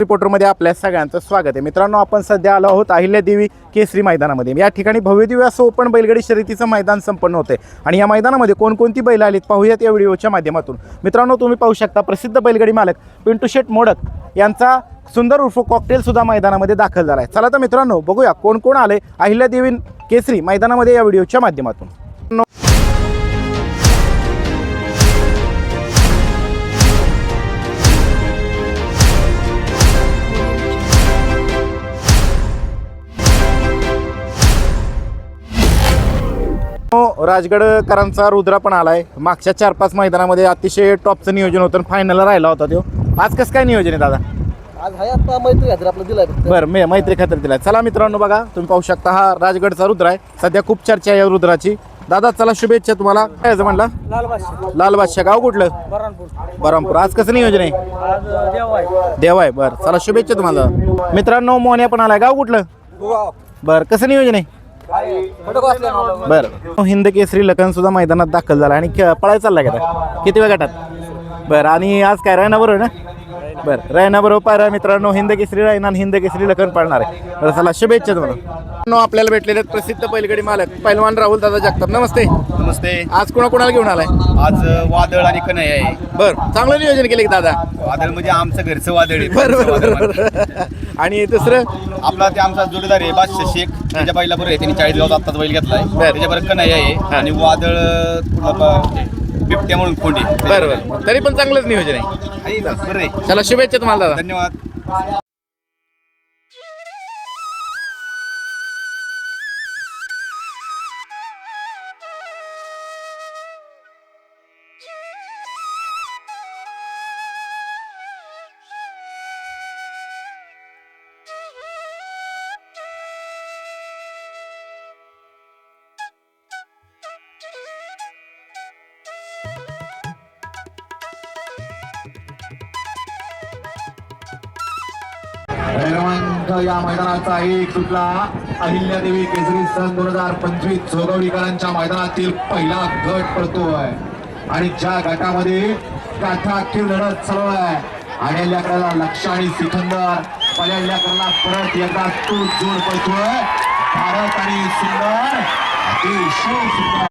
रिपोर्टरमध्ये आपल्या सगळ्यांचं स्वागत आहे. मित्रांनो आपण सध्या आलो आहोत अहिल्यादेवी केसरी मैदानामध्ये. या ठिकाणी भव्यदिव्य असं ओपन बैलगाडी शर्यतीचं मैदान संपन्न होते आणि या मैदानामध्ये कोणकोणती बैल आलीत पाहूयात या व्हिडिओच्या माध्यमातून. मित्रांनो तुम्ही पाहू शकता प्रसिद्ध बैलगाडी मालक पिंटू शेट मोडक यांचा सुंदर उर्फ कॉकटेल सुद्धा मैदानामध्ये दाखल झाला आहे चला तर मित्रांनो बघूया कोण कोण आले अहिल्यादेवी केसरी मैदानामध्ये या व्हिडिओच्या माध्यमातून. राजगडकरांचा रुद्रा पण आलाय. मागच्या चार पाच मैदानामध्ये अतिशय टॉपचं नियोजन होतं फायनलला राहिला होता तो. आज कसं काय नियोजन आहे दादा? आज हाय आता मैत्री घातर आपला दिलाय फक्त. बरं मी मैत्री खातर दिलाय. चला मित्रांनो बघा तुम्ही पाहू शकता हा राजगडचा रुद्र आहे. सध्या खूप चर्चा आहे या रुद्राची. दादा चला शुभेच्छा तुम्हाला. काय यायचं म्हणला? लाल बादशाह. लाल बादशाह गाव कुठलं? बरानपूर बरमपूर आज कसं नियोजन आहे? आज देव आहे. देव आहे. बरं चला शुभेच्छा तुम्हाला. मित्रांनो मोन्या पण आलाय. गाव कुठलं? बरं कसं नियोजन आहे? बरं. हिंद केसरी लखन सुद्धा मैदानात दाखल झाला. आणि क- पळायला चालला का किती वेळ गटात? बरं आणि आज काय? रायना बरोबर ना? बरं. रायना बरोबर पायरा मित्रांनो हिंद केसरी रायना आणि हिंद केसरी लखन पळणार. आहे चला शुभेच्छा तुम्हाला. मित्रांनो, आपल्याला भेटलेले आहेत प्रसिद्ध बैलगाडी मालक पैलवान राहुल दादा जगताप. नमस्ते. नमस्ते. आज कोणा कोणाला घेऊन आलाय? आज वादळ आणि कन्हैया आहे. बरं. चांगलं नियोजन केलं की दादा? वादळ म्हणजे आमचं घरचं वादळ आहे. बरं. आणि दुसरं? आपला ते आमचा जोडीदार आहे बादशाह शेख. त्याच्या बैला बरोबर आहे त्यांनी चाळीस गावात आत्ताच बैल घेतलाय. बरं. त्याच्याबरोबर कन्हैया आहे. आणि वादळ बिबट्या म्हणून कोंडी बरं बरं तरी पण चांगलंच नियोजन आहे. आहे, बरं आहे. चला शुभेच्छा तुम्हाला दादा. धन्यवाद. क्रमांक या मैदानाचा एक सुटला अहिल्यादेवी केसरी सन दोन हजार पंचवीस जोगवडीकरांच्या मैदानातील पहिला गट पडतोय. आणि ज्या गटामध्ये गाठाखीर लढत चालू आहे आणि लेकराला लक्ष आणि सिकंदर. पहिल्या लेकराला परत एकदा तो जोड पडतोय. भारत आणि सुंदर अतिशय सुंदर.